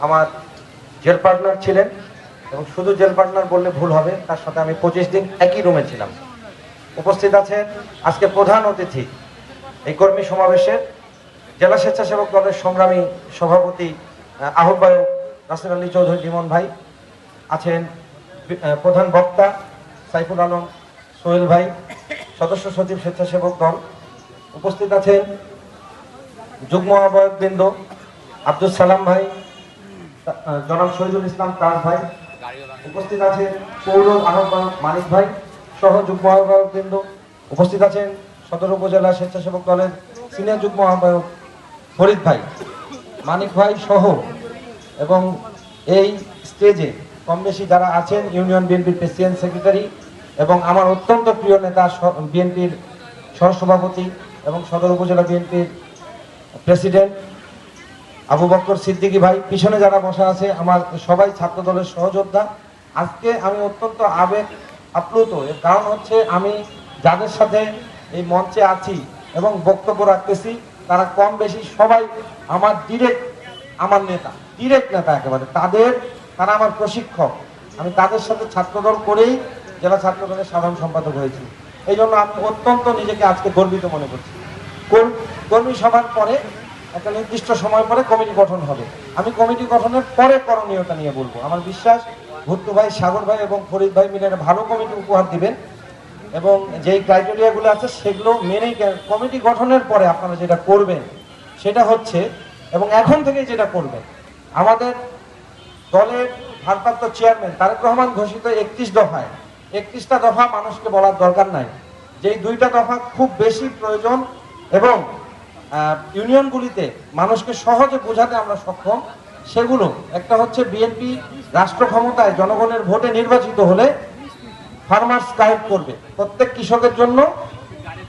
আমার jail partner ছিলেন এবং শুধু জেল পার্টনার বললে ভুল হবে তার সাথে আমি পঁচিশ দিন একই রুমে ছিলাম। উপস্থিত আছেন আজকে প্রধান অতিথি এই কর্মী সমাবেশের জেলা স্বেচ্ছাসেবক দলের সংগ্রামী সভাপতি আহ, আহ্বায়ক রাসেল আলী চৌধুরী লিমন ভাই আছেন প্রধান বক্তা সাইফুল আলম সোহেল ভাই সদস্য সচিব স্বেচ্ছাসেবক দল। উপস্থিত আছেন যুগ্ম আহ্বায়ক বৃন্দ আব্দুল সালাম ভাই জনাব শহীদুল ইসলাম তাজ ভাই উপস্থিত আছেন পৌর আহ্বায়ক মানিক ভাই সহ যুগ্ম আহ্বায়ক বৃন্দ। উপস্থিত আছেন সদর উপজেলা স্বেচ্ছাসেবক দলের সিনিয়র যুগ্ম আহ্বায়ক ফরিদ ভাই, মানিক ভাই সহ এবং এই স্টেজে কম বেশি যারা আছেন ইউনিয়ন বিএনপির প্রেসিডেন্ট সেক্রেটারি এবং আমার অত্যন্ত প্রিয় নেতা বিএনপির সহসভাপতি এবং সদর উপজেলা বিএনপির প্রেসিডেন্ট আবু বক্কর সিদ্দিকী ভাই পিছনে যারা বসা আছে, আমার সবাই ছাত্র দলের সহযোদ্ধা। আজকে আমি অত্যন্ত আবেগ আপ্লুত। এর কারণ হচ্ছে আমি যাদের সাথে এই মঞ্চে আছি এবং বক্তব্য রাখতেছি, তারা কম বেশি সবাই আমার ডিরেক্ট আমার নেতা ডিরেক্ট নেতা একেবারে। তাদের, তারা আমার প্রশিক্ষক। আমি তাদের সাথে ছাত্রদল করেই জেলা ছাত্র দলের সাধারণ সম্পাদক হয়েছি। এই জন্য আমি অত্যন্ত নিজেকে আজকে গর্বিত মনে করছি। কর্মী সভার পরে একটা নির্দিষ্ট সময় পরে কমিটি গঠন হবে। আমি কমিটি গঠনের পরে করণীয়তা নিয়ে বলব। আমার বিশ্বাস, ভুট্টু ভাই, সাগর ভাই এবং ফরিদ ভাই মিলে ভালো কমিটি উপহার দিবেন এবং যেই ক্রাইটেরিয়াগুলো আছে সেগুলো মেনেই কমিটি গঠনের পরে আপনারা যেটা করবেন সেটা হচ্ছে এবং এখন থেকেই যেটা করবেন, আমাদের দলের ভারপ্রাপ্ত চেয়ারম্যান তারেক রহমান ঘোষিত একত্রিশ দফায়। একত্রিশটা দফা মানুষকে বলার দরকার নাই। যেই দুইটা দফা খুব বেশি প্রয়োজন এবং ইউনিয়নগুলিতে মানুষকে সহজে বোঝাতে আমরা সক্ষম। সেগুলো একটা হচ্ছে বিএনপি রাষ্ট্র ক্ষমতায় জনগণের ভোটে নির্বাচিত হলে ফার্মার্স কার্ড করবে প্রত্যেক কৃষকের জন্য।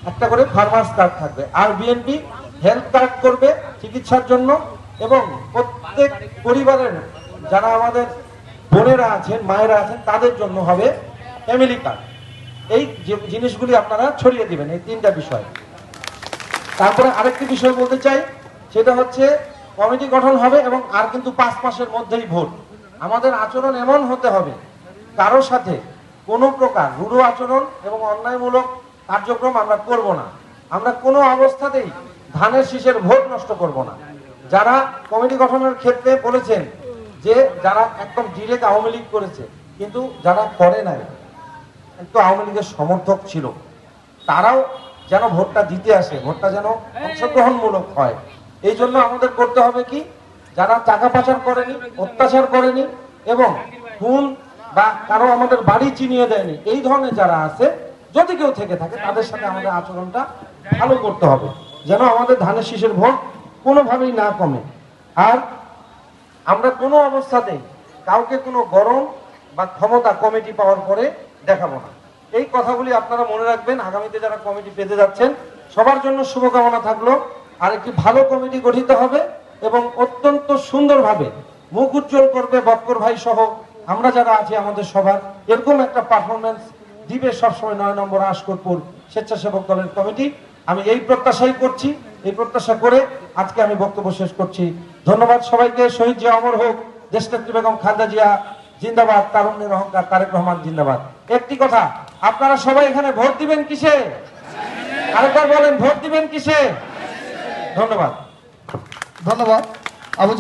একটা করে ফার্মার্স কার্ড থাকবে। আর বিএনপি হেলথ কার্ড করবে চিকিৎসার জন্য এবং প্রত্যেক পরিবারের যারা আমাদের বোনেরা আছেন, মায়েরা আছেন, তাদের জন্য হবে ফ্যামিলি কার্ড এই জিনিসগুলি আপনারা ছড়িয়ে দিবেন, এই তিনটা বিষয়। তারপরে আরেকটি বিষয় বলতে চাই, সেটা হচ্ছে কমিটি গঠন হবে এবং আর কিন্তু পাঁচ মাসের মধ্যেই ভোট। আমাদের আচরণ এমন হতে হবে কারোর সাথে কোনো প্রকার রূঢ় আচরণ এবং অন্যায়মূলক কার্যক্রম আমরা করব না। আমরা কোনো অবস্থাতেই ধানের শীষের ভোট নষ্ট করব না। যারা কমিটি গঠনের ক্ষেত্রে বলেছেন যে যারা একদম ডিরেক্ট আওয়ামী লীগ করেছে, কিন্তু যারা করে নাই, একটু আওয়ামী লীগের সমর্থক ছিল, তারাও যেন ভোটটা দিতে আসে, ভোটটা যেন অংশগ্রহণমূলক হয়। এই জন্য আমাদের করতে হবে কি? যারা টাকা পাচার করেনি, অত্যাচার করেনি এবং খুন বা কারও আমাদের বাড়ি চিনিয়ে দেয়নি, এই ধরনের যারা আছে, যদি কেউ থেকে থাকে, তাদের সাথে আমাদের আচরণটা ভালো করতে হবে। যেন আমাদের ধানের শীষের ভোট কোনোভাবেই না কমে। আর আমরা কোনো অবস্থাতেই কাউকে কোনো গরম বা ক্ষমতা কমিটি পাওয়ার পরে দেখাবো না। এই কথাগুলি আপনারা মনে রাখবেন, আগামীতে যারা কমিটি পেতে যাচ্ছেন, সবার জন্য শুভকামনা থাকল। আর একটি ভালো কমিটি গঠিত হবে এবং অত্যন্ত সুন্দরভাবে মুখ উজ্জ্বল করবে বক্কর ভাই সহ আমরা যারা আছি আমাদের সবার। এরকম একটা পারফরমেন্স দিবে সবসময় নয় নম্বর আশকরপুর স্বেচ্ছাসেবক দলের কমিটি। আমি এই প্রত্যাশাই করছি, এই প্রত্যাশা করে আজকে আমি বক্তব্য শেষ করছি। ধন্যবাদ সবাইকে, শহীদ জিয়া অমর হোক, দেশনেত্রী বেগম খালেদা জিয়া, জিন্দাবাদ, তারুণ্যের অহংকার, তারেক রহমান, জিন্দাবাদ। একটি কথা আপনারা সবাই এখানে ভোট দিবেন কিসে? আরেকবার বলেন ভোট দিবেন কিসে? ধন্যবাদ। ধন্যবাদ। আবু